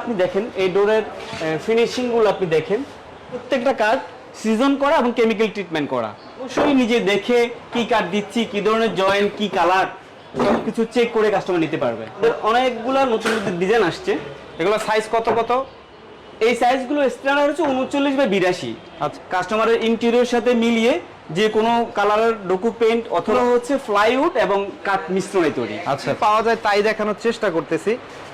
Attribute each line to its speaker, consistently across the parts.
Speaker 1: আপনি দেখেন, এই ডোরের ফিনিশিংগুলো আপনি দেখেন। প্রত্যেকটা কাঠ সিজন করা এবং কেমিক্যাল ট্রিটমেন্ট করা। অবশ্যই নিজে দেখে কি কাঠ দিচ্ছি, কি ধরনের জয়েন্ট কি কালার সব কিছু চেক করে কাস্টমার নিতে পারবে। অনেকগুলো নতুন নতুন ডিজাইন আসছে।
Speaker 2: এগুলো সাইজ কত কত?
Speaker 1: এই সাইজগুলো স্ট্যান্ডার্ড হচ্ছে উনচল্লিশ বাই বিরাশি।
Speaker 2: আচ্ছা
Speaker 1: কাস্টমারের ইন্টেরিয়র সাথে মিলিয়ে যে কোনো কালারের ডোকু পেইন্ট অথবা হচ্ছে ফ্লাইউড এবং কাঠ মিশ্রণে তৈরি।
Speaker 2: আচ্ছা। পাওয়া যায় তাই দেখানোর চেষ্টা করতেছি।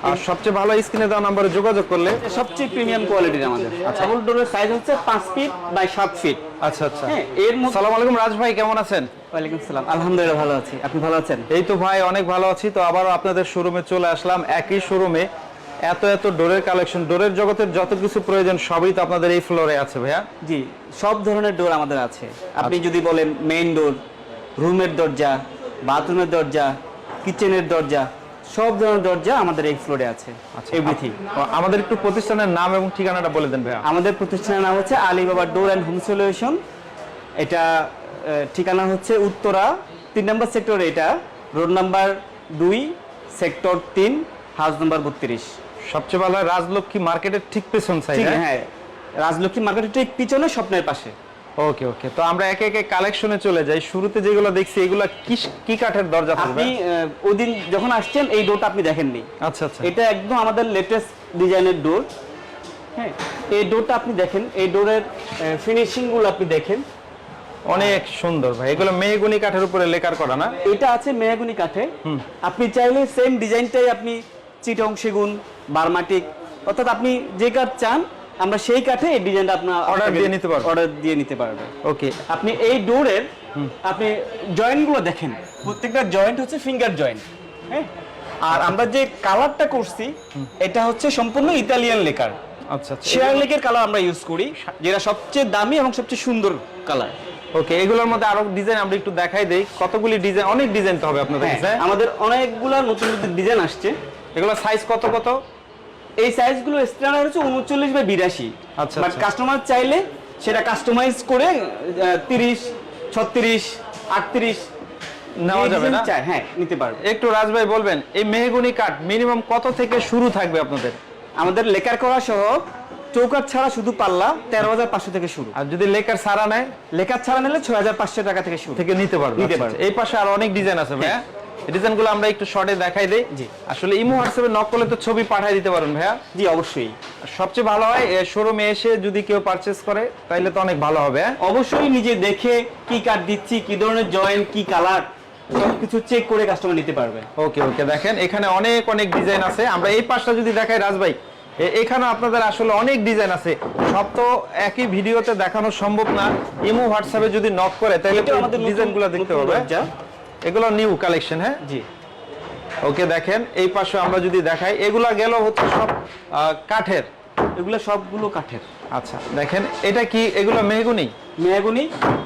Speaker 2: আর সবচেয়ে ভালো স্ক্রিনে দেওয়া নাম্বারে যোগাযোগ করলে
Speaker 1: সবচেয়ে প্রিমিয়াম কোয়ালিটির আমাদের। ডাবল ডোরের সাইজ হচ্ছে পাঁচ ফিট বাই সাত ফিট
Speaker 2: আচ্ছা আচ্ছা।
Speaker 1: হ্যাঁ এর মধ্যে
Speaker 2: সালাম আলাইকুম রাজ ভাই কেমন আছেন?
Speaker 1: ওয়ালাইকুম সালাম। আলহামদুলিল্লাহ ভালো আছি। আপনি ভালো আছেন?
Speaker 2: এই তো ভাই অনেক ভালো আছি। তো আবারও আপনাদের শোরুমে চলে আসলাম। একই শোরুমে এত এত ডোরের কালেকশন ডোরের জগতের যত কিছু প্রয়োজন সবই তো আপনাদের এই ফ্লোরে আছে ভাইয়া?
Speaker 1: জি সব ধরনের ডোর আমাদের আছে। আপনি যদি বলেন মেইন ডোর রুমের দরজা বাথরুমের দরজা কিচেনের দরজা সব ধরনের দরজা আমাদের এই ফ্লোরে আছে। এভরিথিং
Speaker 2: তো আমাদের একটু প্রতিষ্ঠানের নাম এবং ঠিকানাটা বলে দেন ভাইয়া।
Speaker 1: আমাদের প্রতিষ্ঠানের নাম হচ্ছে Ali Alibaba door and home solution এটা ঠিকানা হচ্ছে উত্তরা তিন নম্বর সেক্টর এটা রোড নাম্বার দুই সেক্টর তিন হাউস নাম্বার বত্রিশ।
Speaker 2: সবচেয়ে ভালো হয় রাজলক্ষ্মী মার্কেটের ঠিক পেছন সাইড
Speaker 1: হ্যাঁ? রাজলক্ষ্মী মার্কেটের ঠিক পিছনে স্বপ্নের পাশে।
Speaker 2: ওকে ওকে তো আমরা একে একে কালেকশনে চলে যাই। শুরুতে যেগুলো দেখছি এগুলো কি কি কাঠের দরজা
Speaker 1: আপনি আহ, ওই দিন যখন আসছেন এই ডোরটা আপনি দেখেননি।
Speaker 2: আচ্ছা আচ্ছা।
Speaker 1: এটা একদম আমাদের লেটেস্ট ডিজাইনের ডোর হ্যাঁ এই ডোরটা আপনি দেখেন। এই ডোরের ফিনিশিংগুলো আপনি দেখেন।
Speaker 2: অনেক সুন্দর ভাই। এগুলো মেহগুনি কাঠের উপরে লেকার করা না?
Speaker 1: এটা আছে মেহগুনি কাঠে। আপনি চাইলে সেম ডিজাইনটাই আপনি চিটং সেগুন বার্মাটিক অর্থাৎ আপনি যে কাঠ চান আমরা সেই কাঠে এই ডিজাইনটা আপনার
Speaker 2: অর্ডার দিয়ে নিতে পারব।
Speaker 1: অর্ডার দিয়ে নিতে পারবে।
Speaker 2: ওকে
Speaker 1: আপনি এই ডোরের আপনি জয়েন্টগুলো দেখেন। প্রত্যেকটা জয়েন্ট হচ্ছে ফিঙ্গার জয়েন্ট হ্যাঁ? আর আমরা যে কালারটা করছি এটা হচ্ছে সম্পূর্ণ ইতালিয়ান লেকার।
Speaker 2: আচ্ছা আচ্ছা।
Speaker 1: শেয়ার লেকের কালার আমরা ইউজ করি যেটা সবচেয়ে দামি এবং সবচেয়ে সুন্দর কালার
Speaker 2: ওকে এগুলোর মধ্যে আরও ডিজাইন আমরা একটু দেখাই দেই। কতগুলি ডিজাইন অনেক ডিজাইন তো হবে আপনাদের কাছে
Speaker 1: হ্যাঁ, আমাদের অনেকগুলা নতুন নতুন ডিজাইন আসছে।
Speaker 2: এগুলো সাইজ কত কত?
Speaker 1: এই সাইজগুলো স্ট্যান্ডার্ড হচ্ছে উনচল্লিশ বাই বিরাশি।
Speaker 2: আচ্ছা,
Speaker 1: বাট
Speaker 2: আচ্ছা।
Speaker 1: কাস্টমার চাইলে সেটা কাস্টমাইজ করে তিরিশ ছত্রিশ আটত্রিশ
Speaker 2: নেওয়া যাবে না?
Speaker 1: হ্যাঁ নিতে পারবে।
Speaker 2: একটু রাজ ভাই বলবেন এই মেহগুনি কাঠ মিনিমাম কত থেকে শুরু থাকবে আপনাদের?
Speaker 1: আমাদের লেকার করা সহ চৌকাট ছাড়া শুধু পাল্লা তেরো হাজার পাঁচশো থেকে শুরু।
Speaker 2: আর যদি লেকার ছাড়া নেয়?
Speaker 1: লেকার ছাড়া নিলে ছয় হাজার পাঁচশো টাকা থেকে শুরু।
Speaker 2: থেকে নিতে পারবে
Speaker 1: নিতে
Speaker 2: আচ্ছা,
Speaker 1: পারবে।
Speaker 2: আচ্ছা। এই পাশে আর অনেক ডিজাইন আছে ভাইয়া এই ডিজাইনগুলো আমরা একটু শর্টে দেখাই দেই।
Speaker 1: জি।
Speaker 2: আসলে ইমো হোয়াটসঅ্যাপে নক করলে তো ছবি পাঠিয়ে দিতে পারেন ভাইয়া।
Speaker 1: জি অবশ্যই।
Speaker 2: সবচেয়ে ভালো হয় শোরুমে এসে যদি কেউ পারচেস করে তাইলে তো অনেক ভালো হবে হ্যাঁ?
Speaker 1: অবশ্যই নিজে দেখে কি কাঠ দিচ্ছি কি ধরনের জয়েন্ট কি কালার সব কিছু চেক করে কাস্টমার নিতে পারবে।
Speaker 2: ওকে ওকে দেখেন এখানে অনেক অনেক ডিজাইন আছে। আমরা এই পাশটা যদি দেখাই রাজ ভাই এখানে আপনাদের আসলে অনেক ডিজাইন আছে। সব তো একই ভিডিওতে দেখানো সম্ভব না। ইমো হোয়াটসঅ্যাপে যদি নক করে তাহলে
Speaker 1: আমাদের
Speaker 2: ডিজাইনগুলো দেখতে
Speaker 1: দরজা।
Speaker 2: এগুলো নিউ কালেকশন হ্যাঁ?
Speaker 1: জি।
Speaker 2: ওকে দেখেন এই পাশে আমরা যদি দেখাই এগুলা গেল হচ্ছে সব কাঠের।
Speaker 1: এগুলো সবগুলো কাঠের।
Speaker 2: আচ্ছা দেখেন এটা কি এগুলো মেহগুনি?
Speaker 1: মেয়াগুনি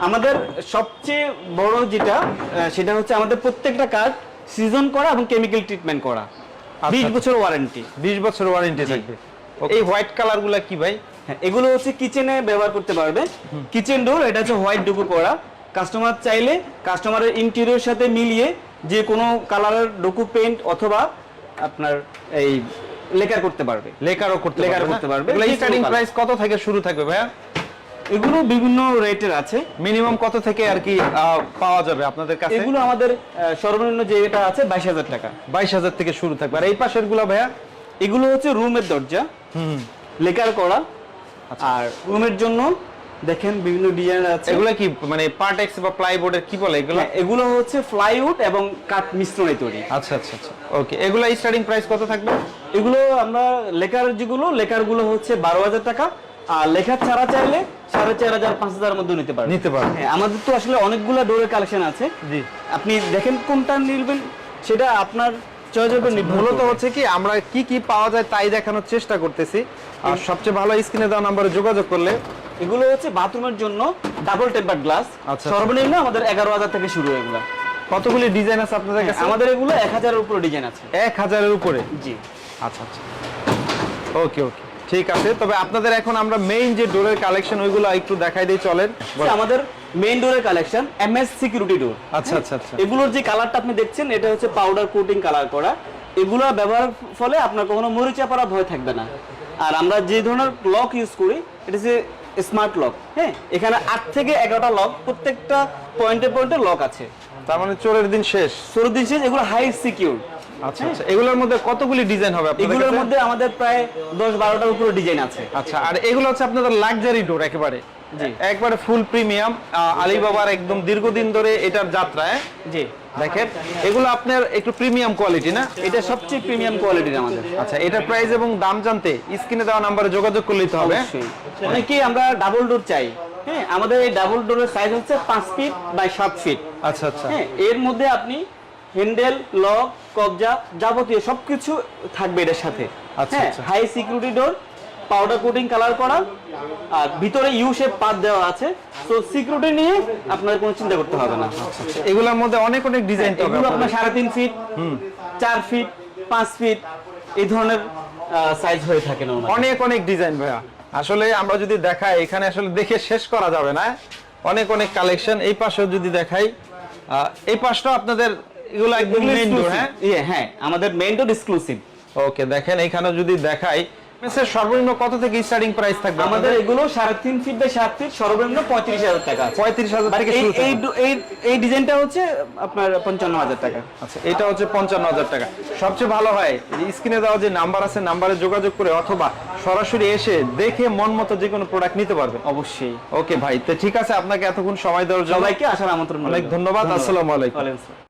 Speaker 1: আমাদের সবচেয়ে বড় যেটা সেটা হচ্ছে আমাদের প্রত্যেকটা কাঠ সিজন করা এবং কেমিক্যাল ট্রিটমেন্ট করা। বিশ
Speaker 2: আচ্ছা।
Speaker 1: বছর ওয়ারেন্টি
Speaker 2: বিশ বছর ওয়ারেন্টি থাকবে। এই হোয়াইট কালারগুলা কি ভাই?
Speaker 1: হ্যাঁ এগুলো হচ্ছে কিচেনে ব্যবহার করতে পারবে। কিচেন ডোর এটা হচ্ছে হোয়াইট ডুকু করা। কাস্টমার চাইলে কাস্টমারের ইন্টেরিয়র সাথে মিলিয়ে যে কোনো কালারের ডোকু পেইন্ট অথবা আপনার এই লেকার করতে পারবে।
Speaker 2: লেকারও করতে
Speaker 1: লেকারও করতে পারবে।
Speaker 2: এগুলা স্টার্টিং প্রাইস কত থেকে শুরু থাকবে ভাইয়া?
Speaker 1: এগুলো বিভিন্ন রেটের আছে।
Speaker 2: মিনিমাম কত থেকে আর কি পাওয়া যাবে আপনাদের কাছে?
Speaker 1: এগুলো আমাদের সর্বনিম্ন যে এটা আছে বাইশ হাজার টাকা।
Speaker 2: বাইশ হাজার থেকে শুরু থাকবে। আর এই পাশেরগুলা ভাইয়া?
Speaker 1: এগুলো হচ্ছে রুমের দরজা
Speaker 2: হুম।
Speaker 1: লেকার করা
Speaker 2: আচ্ছা।
Speaker 1: আর রুমের জন্য দেখেন বিভিন্ন ডিজাইন আছে।
Speaker 2: এগুলো কি মানে পার্ট এক্স বা প্লাইবোর্ডের কি বলে এগুলা?
Speaker 1: হ্যাঁ, এগুলো হচ্ছে ফ্লাইউড এবং কাঠ মিশ্রণে তৈরি।
Speaker 2: আচ্ছা আচ্ছা আচ্ছা। ওকে এগুলো স্টার্টিং প্রাইস কত থাকবে?
Speaker 1: এগুলো আমরা লেকার যেগুলো লেকারগুলো হচ্ছে বারো হাজার টাকা আর লেখা ছাড়া চাইলে সাড়ে চার হাজার পাঁচ হাজার মধ্যে নিতে পারবেন।
Speaker 2: নিতে পারবে
Speaker 1: হ্যাঁ আমাদের তো আসলে অনেকগুলো ডোরের কালেকশন আছে।
Speaker 2: জি।
Speaker 1: আপনি দেখেন কোনটা নিবেন সেটা আপনার উপর
Speaker 2: মূলত হচ্ছে কি আমরা কি কি পাওয়া যায় তাই দেখানোর চেষ্টা করতেছি। আর সবচেয়ে ভালো স্ক্রিনে দেওয়া নাম্বারে যোগাযোগ করলে
Speaker 1: এগুলো হচ্ছে বাথরুমের জন্য ডাবল টেম্পার গ্লাস
Speaker 2: আচ্ছা।
Speaker 1: সর্বনিম্ন আমাদের এগারো হাজার থেকে শুরু এগুলো।
Speaker 2: কতগুলি ডিজাইন আছে আপনাদের কাছে?
Speaker 1: আমাদের এগুলো এক হাজারের উপরে ডিজাইন আছে।
Speaker 2: এক হাজারের উপরে?
Speaker 1: জি।
Speaker 2: আচ্ছা আচ্ছা। ওকে ওকে ঠিক আছে তবে আপনাদের এখন আমরা মেইন যে ডোরের কালেকশন ওইগুলো একটু দেখাই দিই চলেন।
Speaker 1: আমাদের মেইন ডোরের কালেকশন এমএস সিকিউরিটি ডোর
Speaker 2: আচ্ছা আচ্ছা আচ্ছা।
Speaker 1: এগুলোর যে কালারটা আপনি দেখছেন এটা হচ্ছে পাউডার কোটিং কালার করা। এগুলো ব্যবহারের ফলে আপনার কখনো মরিচা পড়া ভয় থাকবে না। আর আমরা যে ধরনের লক ইউজ করি এটা হচ্ছে স্মার্ট লক হ্যাঁ? এখানে আট থেকে এগারোটা লক প্রত্যেকটা পয়েন্টে পয়েন্টে লক আছে।
Speaker 2: তার মানে চোরের দিন শেষ।
Speaker 1: চোরের দিন শেষ এগুলো হাই সিকিউর
Speaker 2: আচ্ছা আচ্ছা এগুলোর মধ্যে কতগুলি ডিজাইন হবে
Speaker 1: এগুলোর মধ্যে আমাদের প্রায় দশ বারোটার উপরে ডিজাইন আছে।
Speaker 2: আচ্ছা আর এগুলো হচ্ছে আপনাদের লাক্সারি ডোর একেবারে। একবারে ফুল প্রিমিয়াম আলিবাবার একদম দীর্ঘদিন ধরে এটার যাত্রা হ্যাঁ?
Speaker 1: জি।
Speaker 2: দেখেন এগুলো আপনার একটু প্রিমিয়াম কোয়ালিটি না?
Speaker 1: এটা সবচেয়ে প্রিমিয়াম কোয়ালিটির আমাদের।
Speaker 2: আচ্ছা এটার প্রাইস এবং দাম জানতে স্ক্রিনে দেওয়া নাম্বারে যোগাযোগ করলেই তো হবে।
Speaker 1: অনেকেই আমরা ডাবল ডোর চাই হ্যাঁ? আমাদের এই ডাবল ডোরের সাইজ হচ্ছে পাঁচ ফিট বাই সাত ফিট
Speaker 2: আচ্ছা আচ্ছা।
Speaker 1: হ্যাঁ এর মধ্যে আপনি হ্যান্ডেল লক কবজা যাবতীয় সবকিছু থাকবে এটার সাথে।
Speaker 2: আচ্ছা।
Speaker 1: High security door powder coating colour করা আর ভিতরে ইউ শেপ পাত দেওয়া আছে। তো সিকিউরিটি নিয়ে আপনার কোনো চিন্তা করতে হবে না।
Speaker 2: এগুলোর মধ্যে অনেক অনেক ডিজাইন তো
Speaker 1: এগুলো আপনার
Speaker 2: আপনাদের।
Speaker 1: সাড়ে তিন ফিট চার ফিট পাঁচ ফিট এই ধরনের সাইজ হয়ে থাকে normally।
Speaker 2: অনেক অনেক ডিজাইন ভাইয়া। আসলে আমরা যদি দেখাই এখানে আসলে দেখে শেষ করা যাবে না। অনেক অনেক কালেকশন এই পাশেও যদি দেখাই এই পাশটা আপনাদের এগুলো একদম মেইন ডোর হ্যাঁ?
Speaker 1: ইয়ে, হ্যাঁ আমাদের মেইন ডোর এক্সক্লুসিভ
Speaker 2: ওকে দেখেন এখানে যদি দেখাই মেসের সর্বনিম্ন কত থেকে স্টার্টিং প্রাইস থাকবে
Speaker 1: আমাদের এগুলো সাড়ে তিন ফিট বাই ফিট সর্বনিম্ন পঁয়ত্রিশ হাজার টাকা
Speaker 2: থেকে
Speaker 1: এই
Speaker 2: শুরু
Speaker 1: এই এই এই ডিজাইনটা হচ্ছে আপনার পঞ্চান্ন হাজার টাকা।
Speaker 2: আচ্ছা এটা হচ্ছে পঞ্চান্ন হাজার টাকা। সবচেয়ে ভালো হয় স্ক্রিনে দেওয়া যে নাম্বার আছে নাম্বারে যোগাযোগ করে অথবা সরাসরি এসে দেখে মন মতো যে কোনো প্রোডাক্ট নিতে পারবে।
Speaker 1: অবশ্যই।
Speaker 2: ওকে ভাই তো ঠিক আছে আপনাকে এতক্ষণ সময় দেওয়ার জন্য
Speaker 1: সবাইকে আসার আমন্ত্রণ
Speaker 2: অনেক ধন্যবাদ আসসালামু আলাইকুম।
Speaker 1: আসসালাম।